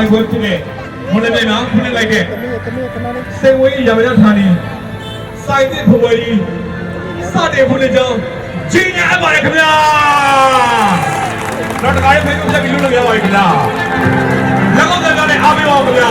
မြောက်စိုက်ပွဲဖြစ်တဲ့မွန်လမြိုင်မှာဖွင့်လိုက်တဲ့စိတ်ဝေးရမရဌာနီစိုက်တဲ့ဖွယ်ကြီးစတဲ့ဖွင့်တဲ့ကြောင်းကြီးညာအပ်ပါတယ်ခင်ဗျာတော့တခါရေးဖိတ်ပြပြီးလို့ရပါပြီခင်ဗျာလက်ကောက်တဲ့ကလည်းအားပေးပါဦးခင်ဗျာ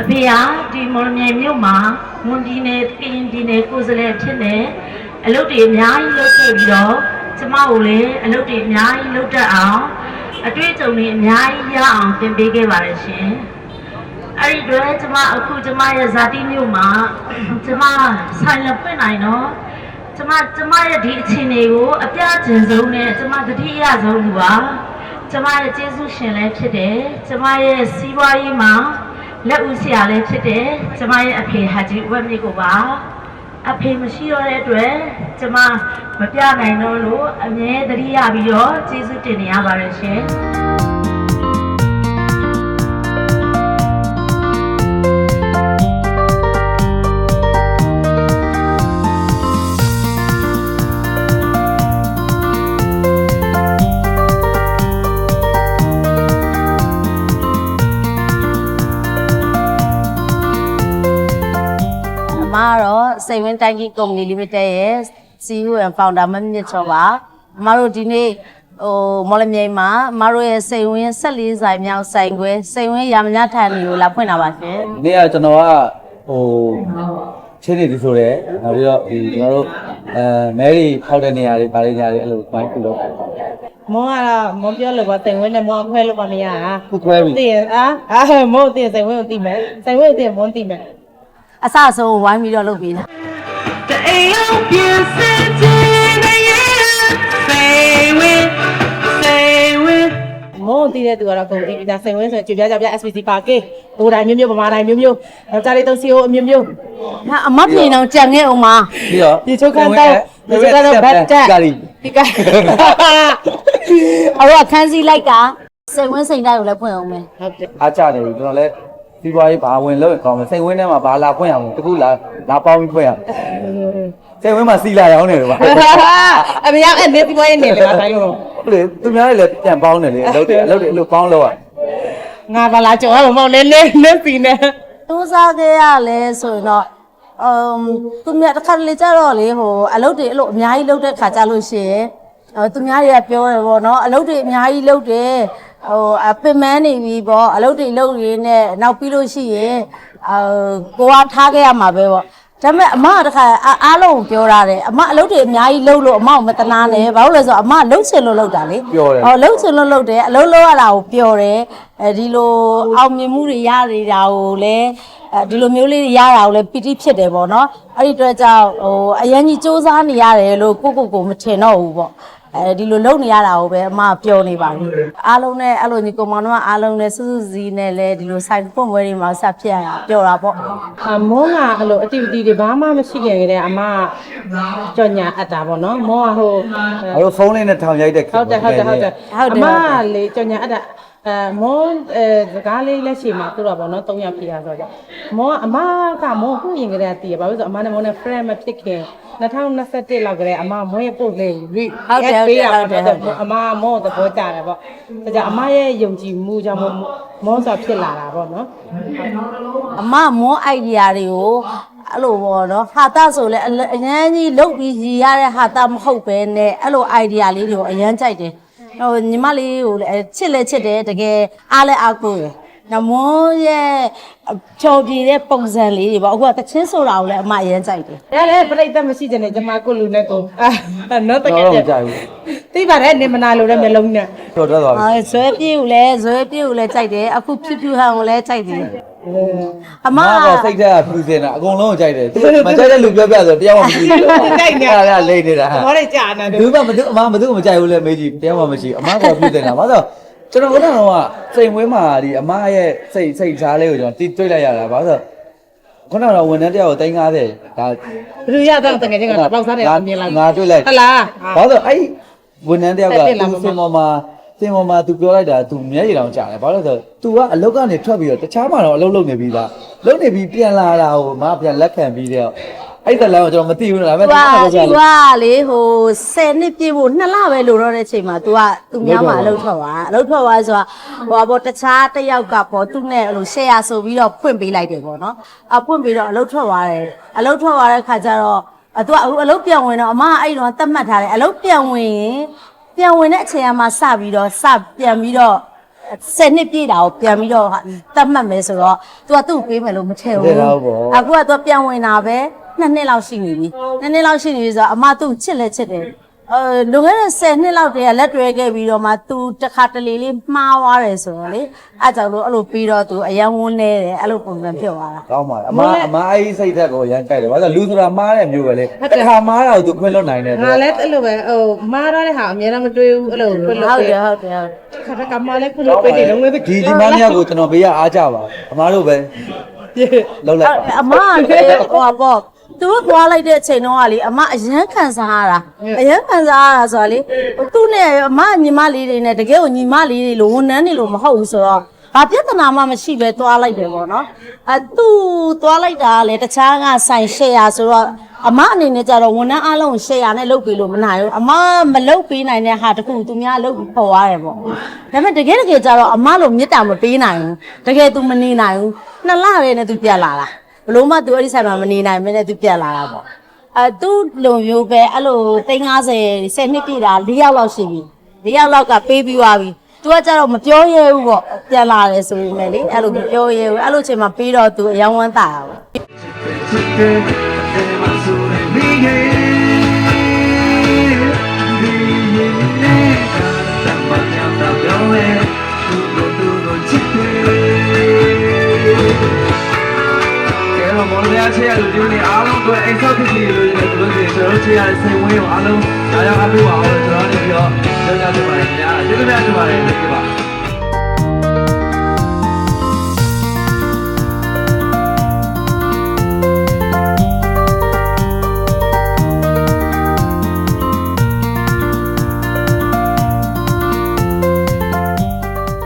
အဖေဟာဒီမော်လမြိုင်မြို့မှာဝန်ဒီနယ်ကရင်ဒီနယ်ကိုယ်စားလှယ်ဖြစ်နေအလုပ်တွေအများကြီးလုပ်ခဲ့ပြီးတော့ကျမကိုလည်းအလုပ်တွေအများကြီးလုပ်တတ်အောင်အတွေ့အကြုံတွေအများကြီးရအောင်သင်ပေးခဲ့ပါတယ်ရှင်အဲ့ဒီတော့ကျမအခုကျမရဲ့ဇာတိမြို့မှာကျမဆိုင်လက်ပွင့်နိုင်တော့ကျမကျမရဲ့ဒီအခြေအနေကိုအပြအကျဉ်းဆုံးနဲ့ကျမတတိယဆုံးလူပါကျမရဲ့ကျေးဇူးရှင်လည်းဖြစ်တယ်ကျမရဲ့စီးပွားရေးမှာ လက်ဦးဆရာလည်းဖြစ်တယ်ကျမရဲ့အဖေဟာကြီးဝက်မြစ်ကိုပါအဖေမရှိတော့တဲ့အတွက်ကျမမပြနိုင်တော့လို့အမြဲတမ်းရပြီးတော့ကျေးဇူးတင်နေရပါတယ်ရှင် စိတ်ဝင်းတိုင်းကြီးကုမ္ပဏီ limited ရဲ့ CEO and founder မမြင့်ချောပါအမတို့ဒီနေ့ဟိုမော်လမြိုင်မှာအမတို့ရဲ့စိတ်ဝင်း14ဆိုင်မြောက်ဆိုင်ခွဲစိတ်ဝင်းရာမညထန်တွေကိုလာဖွင့်တာပါရှင်။နေ့ကကျွန်တော်ကဟိုချင်းနေပြီဆိုတော့နောက်ပြီးတော့ဒီကျွန်တော်တို့အဲမဲရီဖောက်တဲ့နေရာတွေပါတဲ့နေရာတွေအဲ့လိုပိုင်းပြုလုပ်မောကတော့မောပြောလို့ပါစိန်ဝင်းနဲ့မောခွဲလို့ပါမရတာခုခွဲပြီသိရအာအာမောသိစိန်ဝင်းကိုသိမယ်စိန်ဝင်းကိုသိမောသိမယ်အစဆုံးဝိုင်းပြီးတော့လုပ်ပေးတာ တအိမ်အောင်ပြင်ဆင်ခြင်းနဲ့စိတ်ဝင်စိတ်ဝင်မောသိတဲ့သူကတော့ကုန်သိပြီဒါစိန်ဝင်းဆိုကြွပြကြပြ SPC ပါကေဘိုးတိုင်းမျိုးမျိုးဗမာတိုင်းမျိုးမျိုးယောက်ျားလေးသုံးစီအိုအမျိုးမျိုးဟာအမပြေအောင်ကြံခဲ့အောင်မပြီးတော့ဒီချုပ်ကန်တော့ဒီချုပ်ကန်တော့ဘတ်တက်ကာလီဒီကအတော့ခန်းစည်းလိုက်ကစိတ်ဝင်းစိတ်တိုင်းကိုလည်းဖွင့်အောင်မယ်ဟုတ်တယ်အားကြနေပြီကျွန်တော်လည်း ဒီပွားရေးဘာဝင်လို့ကောင်းမယ်စိတ်ဝင်းထဲမှာဘာလာဖွင့်အောင်တခုလာလာပေါင်းပြီးဖွင့်အောင်စိတ်ဝင်းမှာစီလာရောင်းနေတယ်ဗျာအမေရောက်အဲ့နေဒီဘွားရဲ့နေလေပါတိုင်းလို့ဟုတ်လေသူများလည်းပြန်ပေါင်းတယ်လေအလုပ်တွေအလုပ်တွေအလုပ်ပေါင်းလို့อ่ะငါပါလာကြော်အောင်မောင်လေးလေးလေးစီနေစူးစားခဲ့ရလဲဆိုရင်တော့အမ်သူများတစ်ခါတလေကြတော့လေဟိုအလုပ်တွေအဲ့လိုအများကြီးလုပ်တဲ့ခါကြလို့ရှိရင်ဟိုသူများတွေကပြောတယ်ပေါ့နော်အလုပ်တွေအများကြီးလုပ်တယ် ဟိုအပင်မနေပြီပေါ့အလုပ်တွေလုပ်ရင်းနဲ့နောက်ပြီးလို့ရှိရင်အကိုကထားခဲ့ရမှာပဲပေါ့ဒါပေမဲ့အမကတခါအာအားလုံးကိုပြောရတယ်အမအလုပ်တွေအများကြီးလုပ်လို့အမကိုမတနာနဲ့ဘာလို့လဲဆိုတော့အမလှုပ်ချင်လို့လုပ်တာလေပြောတယ် ဟောလှုပ်ချင်လို့လုပ်တယ်အလုပ်လုပ်ရတာကိုပျော်တယ်အဲဒီလိုအောင်မြင်မှုတွေရနေတာကိုလည်းအဲဒီလိုမျိုးလေးတွေရတာကိုလည်းပီတိဖြစ်တယ်ပေါ့နော်အဲ့ဒီအတွက်ကြောင့်ဟိုအရင်ကြီးစူးစမ်းနေရတယ်လို့ကိုကိုကိုမထင်တော့ဘူးပေါ့ အဲဒီလိုလုပ်နေရတာကိုပဲအမပျော်နေပါဘူးအားလုံးနဲ့အဲ့လိုညီကောင်မတို့ကအားလုံးနဲ့စူးစူးစီးနဲ့လည်းဒီလိုဆိုင်ဖွင့်ပွဲတွေမှာဆက်ဖြစ်ရတာပျော်တာပေါ့အမောကအဲ့လို activity တွေဘာမှမရှိခင်ကတည်းကအမကြော်ညာအပ်တာပေါ့နော်မောကဟိုအဲ့လိုဖုန်းလေးနဲ့ထောင်ရိုက်တဲ့ဟုတ်တယ်ဟုတ်တယ်ဟုတ်တယ်အမလေကြော်ညာအပ်တာ အဲမောအဲစကားလေးလက်ရှိမှာသူတော့ဗောနော်၃ယောက်ပြရဆိုတော့မောကအမကမောခုရင်ကတည်းကတည်ရဘာလို့ဆိုအမနဲ့မောနဲ့ friend မဖြစ်ခင်2021လောက်ကလေးအမမောရဲ့ပို့လေး read အမမောသဘောကျတယ်ဗောဒါကြောင့်အမရဲ့ယုံကြည်မှုကြောင့်မောဆိုဖြစ်လာတာဗောနော်အမမွန်းအိုက်ဒီယာတွေကိုအဲ့လိုပေါ့နော်ဟာတာဆိုလဲအလအရန်ကြီးလုတ်ပြီးရည်ရတဲ့ဟာတာမဟုတ်ပဲနဲ့အဲ့လိုအိုက်ဒီယာလေးတွေကိုအရန်ကြိုက်တယ် ဟိုညီမလေးကိုလည်းချစ်လဲချစ်တယ်တကယ်အားလဲအားကိုရယ် နော်မွန်းရဲ့ဖြော်ပြတဲ့ပုံစံလေးတွေပေါ့အခုကတချင်းဆိုတာကိုလည်းအမအရန်ကြိုက်တယ်ဒါလည်းပြိတ္တမရှိတဲ့နဲ့ကျမကိုလူနဲ့ကိုအာနော်တကယ်တော့မကြိုက်ဘူးသိပါတယ်နေမနာလို့လည်းမျိုးလုံးနဲ့တော်တော်သွားပြီအဲဇွဲပြေကိုလည်းဇွဲပြေကိုလည်းကြိုက်တယ်အခုဖြူဖြူဟန်ကိုလည်းကြိုက်တယ်အမမကစိတ်ဓာတ်ကဖြူစင်တာအကုန်လုံးကိုကြိုက်တယ်သူမကြိုက်တဲ့လူပြောပြဆိုတရားမှမရှိဘူးကြိုက်နေအဲ့ဒါကလိမ့်နေတာဘောလေးကြာနေတယ်ဘူးမမသူအမမသူမကြိုက်ဘူးလေမေးကြည့်တရားမှမရှိအမကဖြူစင်တာဘာလို့ ကျွန်တော်ကတော့စိတ်ဝင်းမှာဒီအမရဲ့စိတ်စိတ်ဈားလေးကိုကျွန်တော်တိတွေ့လိုက်ရတာဘာလို့ ခုနကတော့ဝန်ထမ်းတယောက်ကို350ဒါ ဘယ်လိုရတော့တကယ်ချင်းကပေါက်စားတယ်အမြင်လိုက် ငါတွေ့လိုက် ဟလား ဘာလို့အဲ့ဝန်ထမ်းတယောက်က တက်လာ သူ မှာ စင်ပေါ်မှာစင်ပေါ်မှာ तू ပြောလိုက်တာ तू မျက်ရည်တောင်ကြာတယ်ဘာလို့လဲဆိုတော့ तू ကအလုတ်ကနေထွက်ပြီးတော့တခြားမှာတော့အလုတ်လုပ်နေပြီးသားလုပ်နေပြီးပြန်လာတာကိုမပြန်လက်ခံပြီးတော့ အဲ့တလမ်းကိုကျွန်တော်မသိဘူးနော်ဒါပေ သူ မဲ့ က ဒီ သူ က ကလေဟို10နှစ်ပြည့်ဖို့2လပဲလိုတော့တဲ့ချိန်မှာ तू ကသူများမှာအလုပ်ထွက်သွားအလုပ်ထွက်သွားဆိုတာဟိုဘောတခြားတစ်ယောက်ကပေါ့သူနဲ့ဟို share ဆိုပြီးတော့ဖွင့်ပေးလိုက်တယ်ပေါ့နော်အဖွင့်ပြီးတော့အလုပ်ထွက်သွားတယ်အလုပ်ထွက်သွားတဲ့ခါကျတော့အတူအခုအလုပ်ပြန်ဝင်တော့အမကအဲ့တော့တတ်မှတ်ထားတယ်အလုပ်ပြန်ဝင်ရင်ပြန်ဝင်တဲ့အချိန်ကမှစပြီးတော့စပြန်ပြီးတော့ဆယ်နှစ်ပြည့်တာကိုပြန်ပြီးတော့တတ်မှတ်မယ်ဆိုတော့ तू ကသူ့ကိုပေးမယ်လို့မထင်ဘူးအခုက तू ပြန်ဝင်တာပဲ နှစ်နှစ်လောက်ရှိနေပြီနှစ်နှစ်လောက်ရှိနေပြီဆိုတော့အမသူ့ချစ်လဲချစ်တယ်အဲလွန်ခဲ့တဲ့10နှစ်လောက်တည်းကလက်တွဲခဲ့ပြီးတော့မှသူတခါတလေလေးမှားသွားတယ်ဆိုတော့လေအဲကြောင့်လို့အဲ့လိုပြီးတော့သူအယံဝန်းနေတယ်အဲ့လိုပုံစံဖြစ်သွားတာကောင်းပါလားအမအမအေးစိတ်သက်ကိုရမ်းကြိုက်တယ်ဘာလို့လူဆိုတာမှားတဲ့မျိုးပဲလေတခါမှားတာကိုသူခွင့်လွတ်နိုင်တယ်ဆိုငါတော့လည်းအဲ့လိုပဲဟိုမှားရတဲ့ဟာအများတော့မတွေးဘူးအဲ့လိုခွင့်လွတ်ဟုတ်တယ်ဟုတ်တယ်ဟုတ်တခါတခါမှားလဲခွင့်လွတ်ပေးတယ်လုံးဝဒီဒီမများကိုကျွန်တော်ဘေးကအားကြပါအမတို့ပဲလုံးလိုက်ပါအမဟိုပါ သူတို့သွားလိုက်တဲ့အချိန်တော့ကလေအမအရန်ခံစားရတာအရန်ခံစားရတာဆိုတာလေသူ့နဲ့အမညီမလေးတွေနဲ့တကယ်ကိုညီမလေးတွေလို့ဝန်ထမ်းတွေလို့မဟုတ်ဘူးဆိုတော့ဘာပြဿနာမှမရှိပဲသွားလိုက်တယ်ပေါ့နော်အဲသူသွားလိုက်တာကလေတခြားကဆိုင်ရှယ်ယာဆိုတော့အမအနေနဲ့ကြတော့ဝန်ထမ်းအားလုံးရှယ်ယာနဲ့လုပ်ပေးလို့မနိုင်ဘူးအမမလုပ်ပေးနိုင်တဲ့ဟာတခုသူများလုပ်ပြီးပေါ်ရတယ်ပေါ့ဒါပေမဲ့တကယ်တကယ်ကြတော့အမလိုမေတ္တာမပေးနိုင်ဘူးတကယ်သူမနေနိုင်ဘူးနှစ်လပဲနဲ့သူပြန်လာတာ ဘလို့မှသူအဲ့ဒီဆိုင်မှာမနေနိုင်မနဲ့သူပြန်လာတာပေါ့အဲသူလုံမျိုးပဲအဲ့လို350 10နှစ်ပြည့်တာ၄ယောက်လောက်ရှိပြီ၄ယောက်လောက်ကပေးပြီးသွားပြီသူကကြတော့မပြောရဲဘူးပေါ့ပြန်လာတယ်ဆိုရင်လည်းလေအဲ့လိုမပြောရဲဘူးအဲ့လိုချိန်မှာပေးတော့သူအယောင်းဝမ်းတာတာပေါ့ကဲ တော့မော်လများချေရလူမျိုးတွေအားလုံးအတွက်အိမ်ဆောက်ဖြစ်စီလို့ရတယ်သူတို့တွေကျွန်တော်ချေရတဲ့စိတ်ဝင်းကိုအားလုံးအားရအားပေးပါအောင်ကျွန်တော်နေပြီးတော့ကြောက်ကြပြပါတယ်ခင်ဗျာကျေးဇူးများတင်ပါတယ်ဒီပါ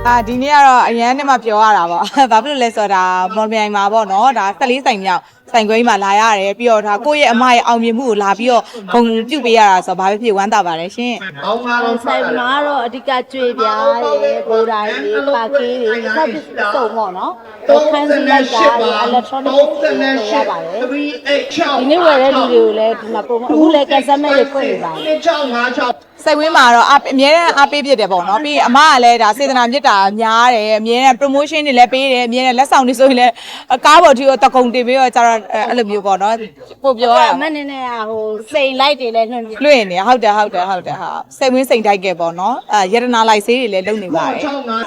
အာဒီနေ့ကတော့အရန်နဲ့မှပြောရတာပေါ့ဘာဖြစ်လို့လဲဆိုတော့ဒါမော်လမြိုင်မှာပေါ့နော်ဒါ14ဆိုင်မြောက်ဆိုင်ခွဲကြီးမှာလာရတယ်ပြီးတော့ဒါကိုယ့်ရဲ့အမရဲ့အောင်မြင်မှုကိုလာပြီးတော့ဂုဏ်ပြုပေးရတာဆိုတော့ဘာပဲဖြစ်ဝမ်းသာပါတယ်ရှင်ဆိုင်မှာတော့အဓိကကြွေပြားတွေဘိုးတိုင်းတွေပါကေးတွေစသဖြင့်စုံပေါ့နော်တော့ခန်းစီလိုက်တာတွေ electronic တွေရပါတယ်ဒီနေ့ဝယ်တဲ့လူတွေကိုလည်းဒီမှာပုံအခုလည်း customer တွေဖွင့်နေပါတယ် စိတ်ဝင်းမှာတော့အအမြဲတမ်းအားပေးဖြစ်တယ်ပေါ့နော်ပြီးရင်အမကလည်းဒါစေတနာမြတ်တာများတယ်အမြဲတမ်း promotion တွေလည်းပေးတယ်အမြဲတမ်းလက်ဆောင်တွေဆိုရင်လည်းအကားပေါ်ထိတော့တကုံတင်ပြီးတော့ကျတော့အဲ့အဲ့လိုမျိုးပေါ့နော်ပို့ပြောရတာအမနဲ့နဲ့ဟိုစိန်လိုက်တွေလည်းနှွှင့်ပြလွင့်နေဟုတ်တယ်ဟုတ်တယ်ဟုတ်တယ်ဟာစိတ်ဝင်းစိတ်တိုက်ကဲပေါ့နော်အဲယတနာလိုက်ဆေးတွေလည်းလုပ်နေပါတယ်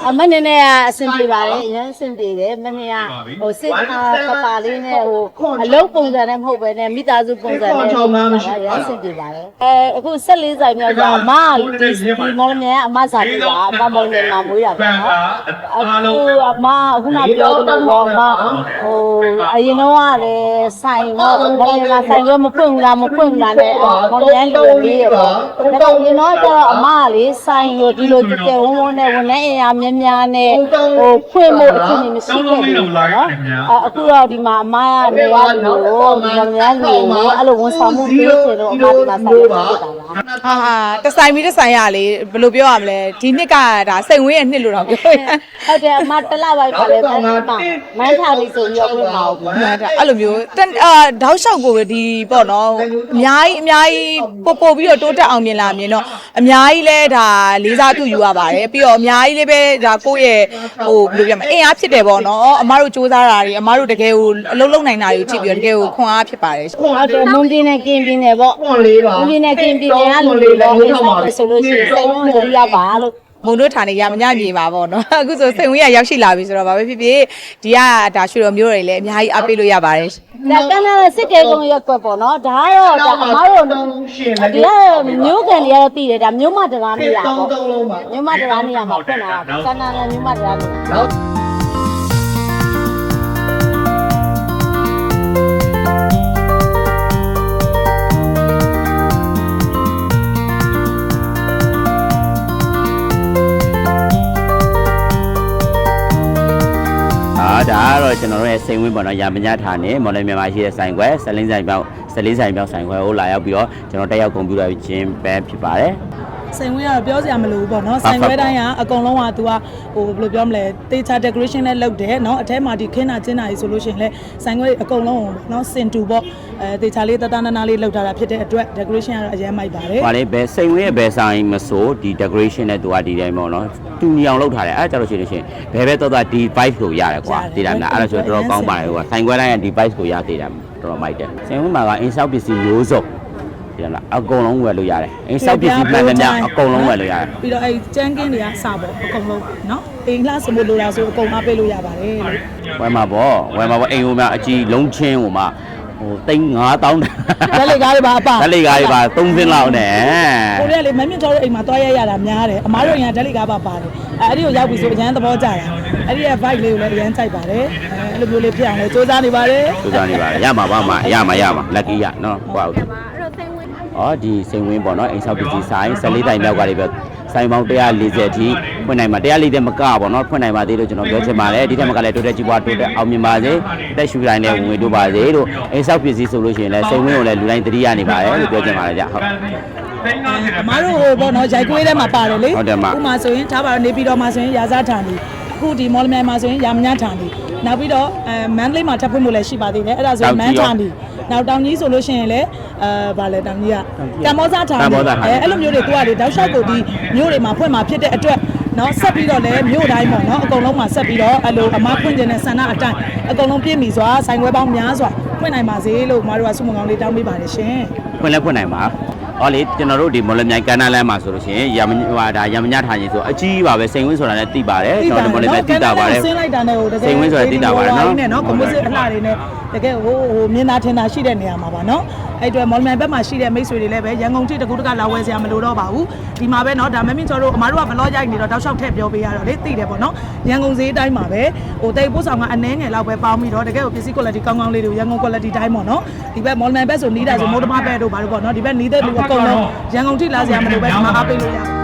အမနဲ့နဲ့ကအဆင်ပြေပါတယ်အရင်အဆင်ပြေတယ်မနေ့ကဟိုစစ်တာပပလေးနဲ့ဟိုအလုပ်ပုံစံနဲ့မဟုတ်ပဲနဲ့မိသားစုပုံစံနဲ့အရင်အဆင်ပြေပါတယ်အဲအခု14ဆိုင်မြောက်ကျအမဒီဒီမော်လမြိုင်ကအမစားပြတာအမမော်လမြိုင်မှာမွေးတာပေါ့နော်အခုအမအခုနပြောသလိုပေါ့အမဟိုအရင်တော့ကလည်းဆိုင်တော့မော်လမြိုင်ဆိုင်ကမဖွင့်ဘူးလားမဖွင့်ဘူးလားနဲ့မော်လမြိုင်လူလေးရောဒါပေမဲ့ရင်တော့ကျတော့အမကလေဆိုင်ရောဒီလိုကြက်ဝန်းဝန်းနဲ့ဝန်ထမ်းအင်အားများများနဲ့ဟိုဖွင့်ဖို့အခြေအနေမရှိခဲ့ဘူးပေါ့နော်အခုတော့ဒီမှာအမကနေရလို့မော်လမြိုင်လူကိုအဲ့လိုဝန်ဆောင်မှုပေးချင်တော့အမဒီမှာဆိုင်ရဖြစ်တာပါဟာဟာတဆိုင်ပြီးတဆိုင်ရလေဘယ်လိုပြောရမလဲဒီနှစ်ကဒါစိတ်ဝင်းရဲ့နှစ်လို့တော့ပြောရဟုတ်တယ်အမတစ်လပိုင်းခါလဲမန်းမန်းထားလေးဆိုပြီးတော့ပြင်ပါဦးမှန်တယ်အဲ့လိုမျိုးတန်အာတောက်လျှောက်ကိုပဲဒီပေါ့နော်အများကြီးအများကြီးပို့ပို့ပြီးတော့တိုးတက်အောင်မြင်လာမြင်တော့အများကြီးလဲဒါလေးစားသူယူရပါတယ်ပြီးတော့အများကြီးလေးပဲဒါကိုယ့်ရဲ့ဟိုဘယ်လိုပြောမလဲအင်အားဖြစ်တယ်ပေါ့နော်အမားတို့စူးစမ်းတာတွေအမားတို့တကယ်ကိုအလုံးလုံးနိုင်တာတွေကြည့်ပြီးတော့တကယ်ကိုခွန်အားဖြစ်ပါတယ်ဟုတ်တယ်မွန်ပြည်နယ်ကင်းပြည်နယ်ပေါ့မွန်လေးပါမွန်ပြည်နယ်ကင်းပြည်နယ်ကလူတွေပေါ့ဆိုလို့ရှိရင်စိတ်ဝင်လို့ရပါလို့မုံတို့ဌာနေရမညမြေပါပေါ့နော်အခုဆိုစိတ်ဝင်ရရောက်ရှိလာပြီဆိုတော့ဘာပဲဖြစ်ဖြစ်ဒီကဒါရွှေတော်မျိုးတွေလည်းအများကြီးအားပေးလို့ရပါတယ်ဒါကနစစ်ကေကုံရက်ကွက်ပေါ့နော်ဒါကတော့ဒါအမားတို့ဒီကမျိုးကန်တွေကတော့တည်တယ်ဒါမျိုးမတရားနေရပေါ့မျိုးမတရားနေရမှာဖွင့်လာတာကနနဲ့မျိုးမတရားနေ စိန်ဝင်းပေါ့နော်ရာမညဌာနေမော်လမြန်မာရှိတဲ့ဆိုင်ခွဲဆက်လင်းဆိုင်ပြောင်းဆက်လေးဆိုင်ပြောင်းဆိုင်ခွဲကိုလာရောက်ပြီးတော့ကျွန်တော်တက်ရောက်ကွန်ပျူတာချင်းပဲဖြစ်ပါတယ် စိန်ဝဲကတော့ပြောစရာမလိုဘူးပေါ့နော်စိန်ဝဲတိုင်းကအကုန်လုံးက तू ကဟိုဘယ်လိုပြောမလဲတေချာ decoration နဲ့လုပ်တယ်နော်အထဲမှာဒီခင်းတာကျင်းတာကြီးဆိုလို့ရှိရင်လည်းစိန်ဝဲအကုန်လုံးနော်စင်တူပေါ့အဲတေချာလေးတတနာနာလေးလုပ်ထားတာဖြစ်တဲ့အတွက် decoration ကတော့အရင်မိုက်ပါတယ်။ဟာလေဘယ်စိန်ဝဲရဲ့ဘယ်ဆိုင်မဆိုဒီ decoration နဲ့ तू ကဒီတိုင်းပေါ့နော်။တူညီအောင်လုပ်ထားတယ်။အဲ့ဒါကြလို့ရှိလို့ရှိရင်ဘယ်ဘက်တော့တာဒီ vibe ကိုရတယ်ကွာ။ဒီတိုင်းလားအဲ့ဒါဆိုတော့တော်တော်ကောင်းပါတယ်ကွာ။စိန်ဝဲတိုင်းကဒီ vibe ကိုရသေးတယ်တော်တော်မိုက်တယ်။စိန်ဝဲမှာက in shop ပစ္စည်းမျိုးစုံ တည်တယ်မလားအကုန်လုံးဝယ်လို့ရတယ်။အိမ်ဆောက်ပစ္စည်းမှန်သမျှအကုန်လုံးဝယ်လို့ရတယ်။ ပြီးတော့အဲကျန်းကင်းတွေကစပေါ့အကုန်လုံးเนาะအိမ်လားစမို့လိုတာဆိုအကုန်အားပေးလို့ရပါတယ်လို့ ဝယ်မှာပေါ့ဝယ်မှာပေါ့အိမ်ဟိုမှာအကြီးလုံးချင်းဟိုမှာဟိုသိန်း9000 လက်လက်ကားတွေပါအပ ဓာတ်လေးကားတွေပါ3စင်းလောက်နဲ့ ကိုရီးယားလေမင်းမြင့်ကျော်တို့အိမ်မှာတွားရရတာများတယ်အမားတို့အိမ်ကဓာတ်လိကားပါပါတယ်အဲအဲ့ဒီကိုရောက်ပြီဆိုအရန်သဘောကျတာအဲ့ဒီရဲ့ vibe လေးကိုလည်းအရန်ကြိုက်ပါတယ်အဲအဲ့လိုမျိုးလေးဖြစ်အောင်လည်းစူးစမ်းနေပါတယ် စူးစမ်းနေပါလေရမှာပါမရမှာရမှာ lucky ရနော်ဟုတ်ပါဘူး အော်ဒီစိန်ဝင်းပေါ့နော်အိမ်ဆောက်ပစ္စည်းဆိုင်14တိုင်မြောက်ကလေးပဲဆိုင်ပေါင်း140အထိဖွင့်နိုင်မှာ140မကပေါ့နော်ဖွင့်နိုင်ပါသေးလို့ကျွန်တော်ပြောချင်ပါတယ်ဒီထက်မကလည်းတိုးတက်ကြီးပွားတိုးတက်အောင်မြင်ပါစေတက်ရှူတိုင်းနဲ့ဝင်ဝင်တိုးပါစေလို့အိမ်ဆောက်ပစ္စည်းဆိုလို့ရှိရင်လည်းစိန်ဝင်းကိုလည်းလူတိုင်းတတိယနေပါတယ်လို့ပြောချင်ပါတယ်ကြဟုတ်အမားတို့ဟိုပေါ့နော်ရိုက်ကွေးထဲမှာပါတယ်လေဟုတ်တယ်မဥမာဆိုရင်ထားပါတော့နေပြည်တော်မှာဆိုရင်ရာဇာဌာနီ အခုဒီမော်လမြိုင်မှာဆိုရင်ရာမညဌာနီနောက်ပြီးတော့အဲမန္တလေးမှာထပ်ဖွင့်ဖို့လည်းရှိပါသေးတယ်အဲ့ဒါဆိုရင်မန်းဌာနီနောက်တောင်ကြီးဆိုလို့ရှိရင်လည်းအဲဗာလဲတောင်ကြီးကကမ္ဘောဇဌာနီအဲအဲ့လိုမျိုးတွေသူကလေတောက်လျှောက်ကိုဒီမြို့တွေမှာဖွင့်မှာဖြစ်တဲ့အတွက်နော်ဆက်ပြီးတော့လည်းမြို့တိုင်းပေါ့နော်အကုန်လုံးမှာဆက်ပြီးတော့အဲ့လိုအမားဖွင့်ခြင်းနဲ့ဆန္ဒအတိုင်းအကုန်လုံးပြည့်မီစွာဆိုင်ခွဲပေါင်းများစွာဖွင့်နိုင်ပါစေလို့မတို့ကဆုမွန်ကောင်းလေးတောင်းပေးပါတယ်ရှင်ဖွင့်လဲဖွင့်နိုင်ပါ ဟောလေကျွန်တော်တို့ဒီမော်လမြိုင်ကန္နာလမ်းမှာဆိုလို့ရှိရင်ရမညဟာဒါရမညထားရင်ဆိုအကြီးပါပဲစိန်ဝင်းဆိုတာလည်းသိပါတယ်ကျွန်တော်တို့မော်လမြိုင်သိတာပါတယ်ဆင်းလိုက်တာနဲ့ဟိုတကယ်စိန်ဝင်းဆိုတာသိတာပါတယ်နော်နော်ကွန်ပစ်စစ်အလှတွေနဲ့တကယ်ဟိုဟိုမြင်သာထင်သာရှိတဲ့နေရာမှာပါနော်အဲ့အတွက်မော်လမြိုင်ဘက်မှာရှိတဲ့မိတ်ဆွေတွေလည်းပဲရန်ကုန်ထိတကူတကလာဝဲစရာမလိုတော့ပါဘူးဒီမှာပဲနော်ဒါမမင်းကျော်တို့အမားတို့ကဘလော့ရိုက်နေတော့တောက်လျှောက်ထည့်ပြောပေးရတော့လေသိတယ်ပေါ့နော်ရန်ကုန်ဈေးတိုင်းမှာပဲဟိုတိတ်ပို့ဆောင်ကအနှဲငယ်လောက်ပဲပေါင်းပြီးတော့တကယ်ကိုပစ္စည်း quality ကောင်းကောင်းလေးတွေရန်ကုန် quality တိုင်းပေါ့နော်ဒီဘက်မော်လမြိုင်ဘက်ဆိုနီးတာဆိုမိုးတမဘက်တို့ဘာလို့ပေါ့နော်ဒီဘက်နီးတဲ့လူအကုန်လုံးရန်ကုန်ထိလာစရာမလိုပဲဒီမှာအားပေးလို့ရတယ်